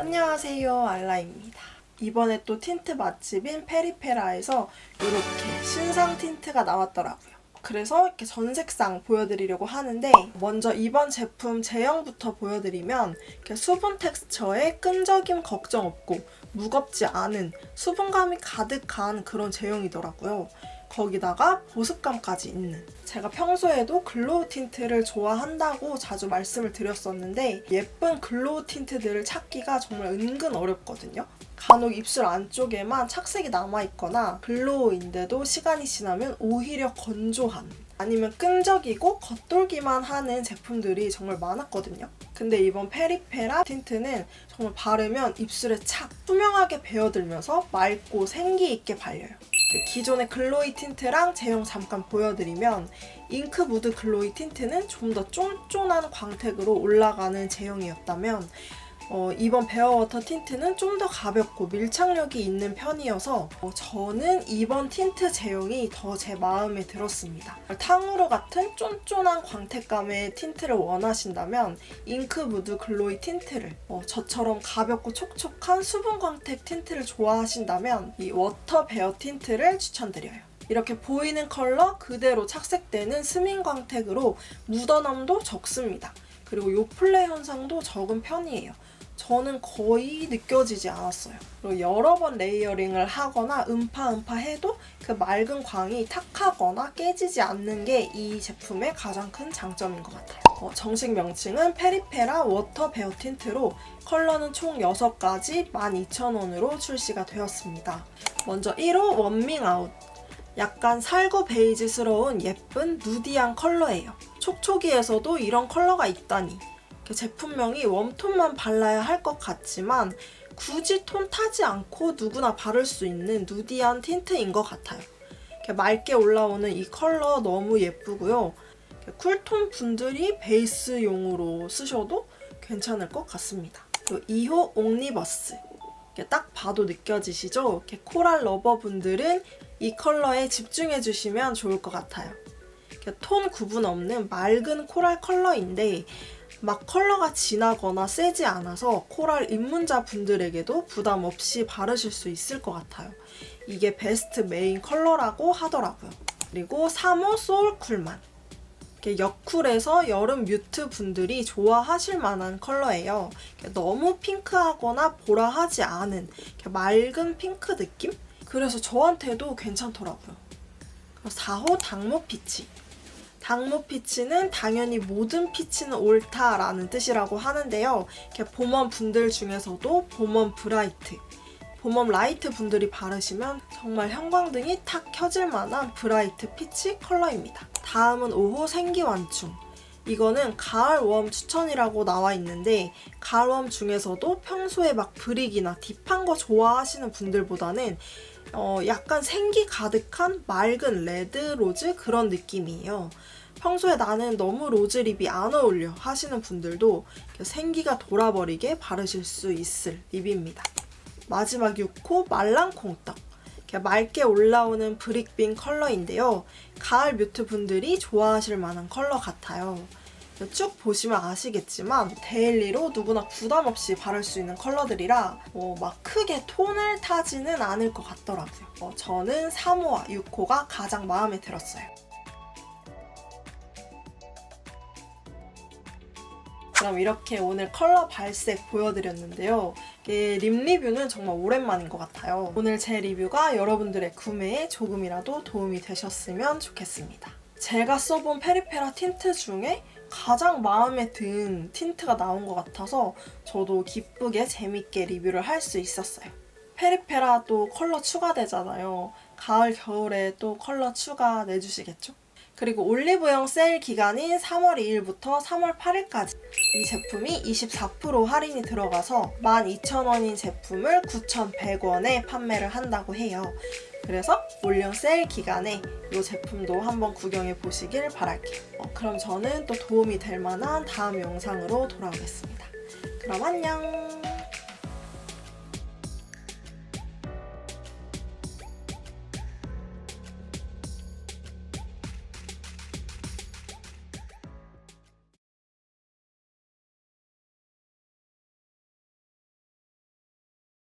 안녕하세요 알라입니다. 이번에 또 틴트 맛집인 페리페라에서 이렇게 신상 틴트가 나왔더라고요. 그래서 이렇게 전 색상 보여드리려고 하는데 먼저 이번 제품 제형부터 보여드리면 이렇게 수분 텍스처에 끈적임 걱정 없고 무겁지 않은 수분감이 가득한 그런 제형이더라고요. 거기다가 보습감까지 있는 제가 평소에도 글로우 틴트를 좋아한다고 자주 말씀을 드렸었는데 예쁜 글로우 틴트들을 찾기가 정말 은근 어렵거든요. 간혹 입술 안쪽에만 착색이 남아있거나 글로우인데도 시간이 지나면 오히려 건조한 아니면 끈적이고 겉돌기만 하는 제품들이 정말 많았거든요. 근데 이번 페리페라 틴트는 정말 바르면 입술에 착 투명하게 배어들면서 맑고 생기 있게 발려요. 기존의 글로이 틴트랑 제형 잠깐 보여드리면 잉크 무드 글로이 틴트는 좀 더 쫀쫀한 광택으로 올라가는 제형이었다면 어, 이번 베어워터 틴트는 좀 더 가볍고 밀착력이 있는 편이어서 어, 저는 이번 틴트 제형이 더 제 마음에 들었습니다. 탕후루 같은 쫀쫀한 광택감의 틴트를 원하신다면 잉크 무드 글로이 틴트를 어, 저처럼 가볍고 촉촉한 수분 광택 틴트를 좋아하신다면 이 워터 베어 틴트를 추천드려요. 이렇게 보이는 컬러 그대로 착색되는 스민 광택으로 묻어남도 적습니다. 그리고 요플레 현상도 적은 편이에요. 저는 거의 느껴지지 않았어요. 그리고 여러 번 레이어링을 하거나 음파 음파 해도 그 맑은 광이 탁하거나 깨지지 않는 게 이 제품의 가장 큰 장점인 것 같아요. 어, 정식 명칭은 페리페라 워터 베어 틴트로 컬러는 총 6가지 12,000원으로 출시가 되었습니다. 먼저 1호 원밍 아웃. 약간 살구 베이지스러운 예쁜 누디한 컬러예요. 촉촉이에서도 이런 컬러가 있다니. 그 제품명이 웜톤만 발라야 할 것 같지만 굳이 톤 타지 않고 누구나 바를 수 있는 누디한 틴트인 것 같아요. 맑게 올라오는 이 컬러 너무 예쁘고요. 쿨톤 분들이 베이스용으로 쓰셔도 괜찮을 것 같습니다. 그리고 2호 옥니버스. 이렇게 딱 봐도 느껴지시죠? 코랄 러버 분들은 이 컬러에 집중해 주시면 좋을 것 같아요. 톤 구분 없는 맑은 코랄 컬러인데 막 컬러가 진하거나 세지 않아서 코랄 입문자 분들에게도 부담 없이 바르실 수 있을 것 같아요. 이게 베스트 메인 컬러라고 하더라고요. 그리고 3호 소울 쿨만. 여쿨에서 여름 뮤트 분들이 좋아하실 만한 컬러예요. 너무 핑크하거나 보라하지 않은 맑은 핑크 느낌? 그래서 저한테도 괜찮더라고요. 4호 당모 피치. 당모 피치는 당연히 모든 피치는 옳다라는 뜻이라고 하는데요. 이렇게 봄웜 분들 중에서도 봄웜 브라이트, 봄웜 라이트 분들이 바르시면 정말 형광등이 탁 켜질 만한 브라이트 피치 컬러입니다. 다음은 5호 생기완충. 이거는 가을 웜 추천이라고 나와 있는데 가을 웜 중에서도 평소에 막 브릭이나 딥한 거 좋아하시는 분들보다는 어, 약간 생기 가득한 맑은 레드 로즈 그런 느낌이에요. 평소에 나는 너무 로즈립이 안 어울려 하시는 분들도 생기가 돌아버리게 바르실 수 있을 립입니다. 마지막 6호 말랑콩떡. 맑게 올라오는 브릭빈 컬러인데요. 가을 뮤트 분들이 좋아하실 만한 컬러 같아요. 쭉 보시면 아시겠지만 데일리로 누구나 부담 없이 바를 수 있는 컬러들이라 뭐 막 크게 톤을 타지는 않을 것 같더라고요. 어, 저는 3호와 6호가 가장 마음에 들었어요. 그럼 이렇게 오늘 컬러 발색 보여드렸는데요. 립 리뷰는 정말 오랜만인 것 같아요. 오늘 제 리뷰가 여러분들의 구매에 조금이라도 도움이 되셨으면 좋겠습니다. 제가 써본 페리페라 틴트 중에 가장 마음에 든 틴트가 나온 것 같아서 저도 기쁘게 재밌게 리뷰를 할 수 있었어요. 페리페라 또 컬러 추가되잖아요. 가을, 겨울에 또 컬러 추가 내주시겠죠? 그리고 올리브영 세일 기간인 3월 2일부터 3월 8일까지 이 제품이 24% 할인이 들어가서 12,000원인 제품을 9,100원에 판매를 한다고 해요. 그래서 올영 세일 기간에 이 제품도 한번 구경해 보시길 바랄게요. 어, 그럼 저는 또 도움이 될 만한 다음 영상으로 돌아오겠습니다. 그럼 안녕!